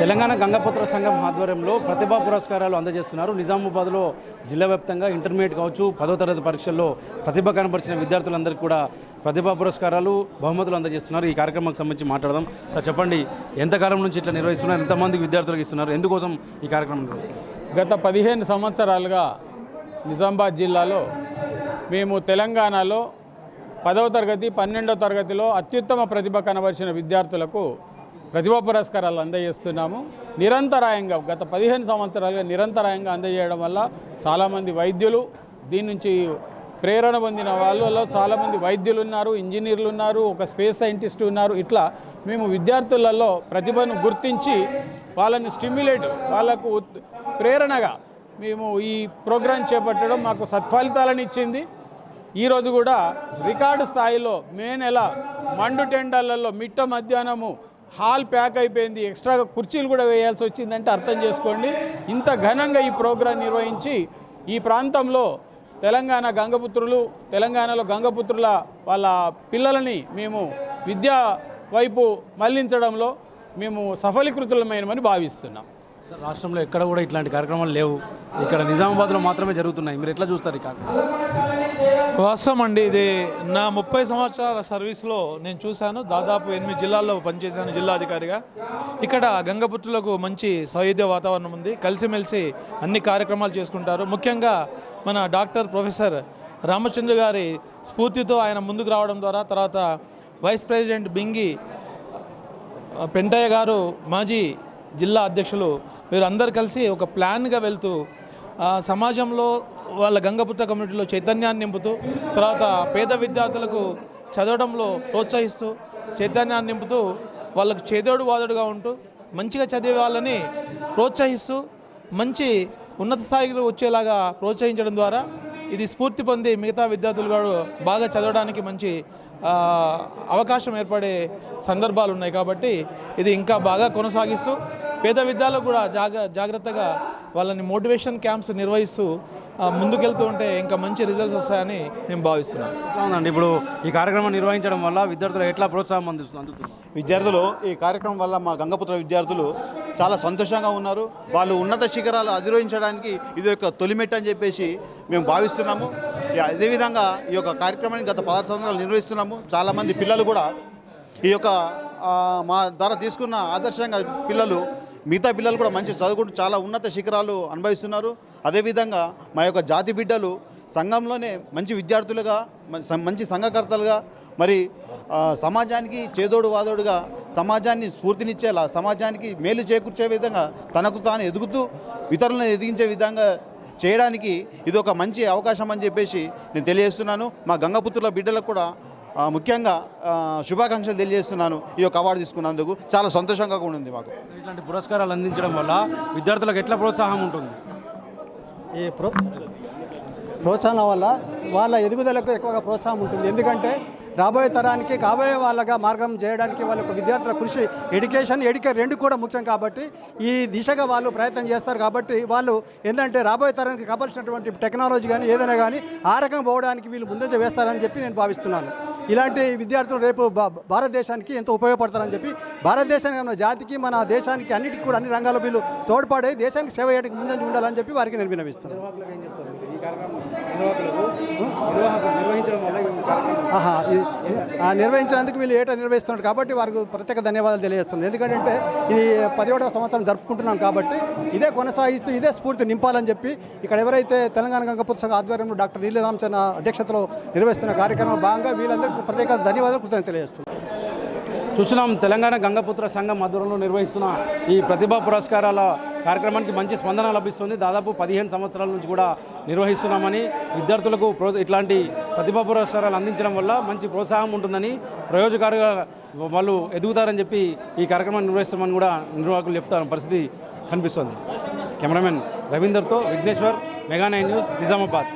తెలంగాణ గంగపుత్ర సంఘం ఆధ్వర్యంలో ప్రతిభా పురస్కారాలు అందజేస్తున్నారు. నిజామాబాద్లో జిల్లా వ్యాప్తంగా ఇంటర్మీడియట్ కావచ్చు పదో తరగతి పరీక్షల్లో ప్రతిభ కనపరిచిన విద్యార్థులందరికీ కూడా ప్రతిభా పురస్కారాలు బహుమతులు అందజేస్తున్నారు. ఈ కార్యక్రమానికి సంబంధించి మాట్లాడదాం. సార్ చెప్పండి ఎంతకాలం నుంచి ఇట్లా నిర్వహిస్తున్నారు? ఎంతమందికి విద్యార్థులకు ఇస్తున్నారు? ఎందుకోసం ఈ కార్యక్రమం గత పదిహేను సంవత్సరాలుగా నిజామాబాద్ జిల్లాలో మేము తెలంగాణలో పదవ తరగతి పన్నెండవ తరగతిలో అత్యుత్తమ ప్రతిభ కనబరిచిన విద్యార్థులకు ప్రతిభా పురస్కారాలు అందజేస్తున్నాము. నిరంతరాయంగా గత పదిహేను సంవత్సరాలుగా నిరంతరాయంగా అందజేయడం వల్ల చాలామంది వైద్యులు దీని నుంచి ప్రేరణ పొందిన వాళ్ళలో చాలామంది వైద్యులు ఉన్నారు ఇంజనీర్లు ఉన్నారు ఒక స్పేస్ సైంటిస్ట్ ఉన్నారు. ఇట్లా మేము విద్యార్థులలో ప్రతిభను గుర్తించి వాళ్ళని స్టిమ్యులేట్ వాళ్ళకు ప్రేరణగా మేము ఈ ప్రోగ్రాం చేపట్టడం మాకు సత్ఫలితాలను ఇచ్చింది. ఈరోజు కూడా రికార్డు స్థాయిలో మే నెల మండు టెండర్లలో మిట్ట మధ్యాహ్నము హాల్ ప్యాక్ అయిపోయింది. ఎక్స్ట్రా కుర్చీలు కూడా వేయాల్సి వచ్చిందంటే అర్థం చేసుకోండి. ఇంత ఘనంగా ఈ ప్రోగ్రాం నిర్వహించి ఈ ప్రాంతంలో తెలంగాణ గంగపుత్రులు తెలంగాణలో గంగపుత్రుల వాళ్ళ పిల్లలని మేము విద్యా వైపు మళ్ళించడంలో మేము సఫలీకృతులమైనమని భావిస్తున్నాం. రాష్ట్రంలో ఎక్కడ కూడా ఇట్లాంటి కార్యక్రమాలు లేవు. ఇక్కడ నిజామాబాద్లో మాత్రమే జరుగుతున్నాయి. మీరు ఎట్లా చూస్తారు ఈ వాస్తవం అండి ఇది నా ముప్పై సంవత్సరాల సర్వీస్లో నేను చూశాను. దాదాపు ఎనిమిది జిల్లాల్లో పనిచేశాను జిల్లాధికారిగా ఇక్కడ గంగపుత్రులకు మంచి సౌహృద్య వాతావరణం ఉంది. కలిసిమెలిసి అన్ని కార్యక్రమాలు చేసుకుంటారు. ముఖ్యంగా మన డాక్టర్ ప్రొఫెసర్ రామచంద్ర గారి స్ఫూర్తితో ఆయన ముందుకు రావడం ద్వారా తర్వాత వైస్ ప్రెసిడెంట్ బింగి పెంటయ్య గారు మాజీ జిల్లా అధ్యక్షులు వీరందరూ కలిసి ఒక ప్లాన్గా వెళ్తూ సమాజంలో వాళ్ళ గంగపుత్ర కమ్యూనిటీలో చైతన్యాన్ని నింపుతూ తర్వాత పేద విద్యార్థులకు చదవడంలో ప్రోత్సహిస్తూ చైతన్యాన్ని నింపుతూ వాళ్ళకు చేదోడు వాదోడుగా ఉంటూ మంచిగా చదివే వాళ్ళని ప్రోత్సహిస్తూ మంచి ఉన్నత స్థాయిలో వచ్చేలాగా ప్రోత్సహించడం ద్వారా ఇది స్ఫూర్తి పొంది మిగతా విద్యార్థులు కూడా బాగా చదవడానికి మంచి అవకాశం ఏర్పడే సందర్భాలు ఉన్నాయి కాబట్టి ఇది ఇంకా బాగా కొనసాగిస్తూ పేద విద్యాలకు కూడా జాగ్ర జాగ్రత్తగా వాళ్ళని మోటివేషన్ క్యాంప్స్ నిర్వహిస్తూ ముందుకెళ్తూ ఉంటే ఇంకా మంచి రిజల్ట్స్ వస్తాయని నేను భావిస్తున్నాను. ఉందండి? ఇప్పుడు ఈ కార్యక్రమం నిర్వహించడం వల్ల విద్యార్థులు ఎట్లా ప్రోత్సాహం అందిస్తుంది అందుతుంది విద్యార్థులు ఈ కార్యక్రమం వల్ల మా గంగపుత్ర విద్యార్థులు చాలా సంతోషంగా ఉన్నారు. వాళ్ళు ఉన్నత శిఖరాలు అధిరోహించడానికి ఇది ఒక తొలిమెట్టు అని చెప్పేసి మేము భావిస్తున్నాము. అదేవిధంగా ఈ యొక్క కార్యక్రమాన్ని గత పదహారు సంవత్సరాలు నిర్వహిస్తున్నాము. చాలామంది పిల్లలు కూడా ఈ యొక్క మా ద్వారా తీసుకున్న ఆదర్శంగా పిల్లలు మిగతా పిల్లలు కూడా మంచి చదువుకుంటూ చాలా ఉన్నత శిఖరాలు అనుభవిస్తున్నారు. అదేవిధంగా మా యొక్క జాతి బిడ్డలు సంఘంలోనే మంచి విద్యార్థులుగా మ- సం- మంచి సంఘకర్తలుగా మరి సమాజానికి చేదోడు వాదోడుగా సమాజాన్ని స్ఫూర్తినిచ్చేలా సమాజానికి మేలు చేకూర్చే విధంగా తనకు తాను ఎదుగుతూ ఇతరులను ఎదిగించే విధంగా చేయడానికి ఇది ఒక మంచి అవకాశం అని చెప్పేసి నేను తెలియజేస్తున్నాను. మా గంగపుత్రుల బిడ్డలకు కూడా ముఖ్యంగా శుభాకాంక్షలు తెలియజేస్తున్నాను ఈ యొక్క అవార్డు తీసుకున్నందుకు. చాలా సంతోషంగా కూడా ఉంది మాకు. ఇట్లాంటి పురస్కారాలు అందించడం వల్ల విద్యార్థులకు ఎట్లా ప్రోత్సాహం ఉంటుంది? ఈ ప్రో ప్రోత్సాహం వల్ల వాళ్ళ ఎదుగుదలకు ఎక్కువగా ప్రోత్సాహం ఉంటుంది. ఎందుకంటే రాబోయే తరానికి కాబోయే వాళ్ళగా మార్గం చేయడానికి వాళ్ళ యొక్క విద్యార్థుల కృషి ఎడ్యుకేషన్ ఎడ్యుకే రెండు కూడా ముఖ్యం కాబట్టి ఈ దిశగా వాళ్ళు ప్రయత్నం చేస్తారు కాబట్టి వాళ్ళు ఏంటంటే రాబోయే తరానికి కావాల్సినటువంటి టెక్నాలజీ కానీ ఏదైనా కానీ ఆ రకంగా పోవడానికి వీళ్ళు ముందంజ వేస్తారని చెప్పి నేను భావిస్తున్నాను. ఇలాంటి విద్యార్థులు రేపు భా- భారతదేశానికి ఎంతో ఉపయోగపడతారని చెప్పి భారతదేశానికి మన జాతికి మన దేశానికి అన్నిటికీ కూడా అన్ని రంగాల్లో వీళ్ళు తోడ్పడే దేశానికి సేవ చేయడానికి ముందంజ ఉండాలని చెప్పి వారికి నేను విన్నవిస్తున్నాను. నిర్వహించినందుకు వీళ్ళు ఏటా నిర్వహిస్తున్నారు కాబట్టి వారికి ప్రత్యేక ధన్యవాదాలు తెలియజేస్తున్నాను ఎందుకంటే ఇది పదిహేడవ సంవత్సరం జరుపుకుంటున్నాం కాబట్టి ఇదే కొనసాగిస్తూ ఇదే స్ఫూర్తి నింపాలని చెప్పి ఇక్కడ ఎవరైతే తెలంగాణ గంగపూర్ సంఘ ఆధ్వర్యంలో డాక్టర్ నీలి రామచంద్ర అధ్యక్షతలో నిర్వహిస్తున్న కార్యక్రమంలో భాగంగా వీళ్ళందరికీ ప్రత్యేక ధన్యవాదాలు కృతజ్ఞత తెలియజేస్తున్నాను చూస్తున్నాం. తెలంగాణ గంగపుత్ర సంఘం ఆధ్వర్యంలో నిర్వహిస్తున్న ఈ ప్రతిభా పురస్కారాల కార్యక్రమానికి మంచి స్పందన లభిస్తుంది. దాదాపు పదిహేను సంవత్సరాల నుంచి కూడా నిర్వహిస్తున్నామని విద్యార్థులకు ప్రో ఇట్లాంటి ప్రతిభా పురస్కారాలు అందించడం వల్ల మంచి ప్రోత్సాహం ఉంటుందని ప్రయోజకారుగా వాళ్ళు ఎదుగుతారని చెప్పి ఈ కార్యక్రమాన్ని నిర్వహిస్తామని కూడా నిర్వాహకులు చెప్తారు. పరిస్థితి కనిపిస్తుంది. Cameraman రవీందర్తో Vighneshwar mega nine news Nizamabad.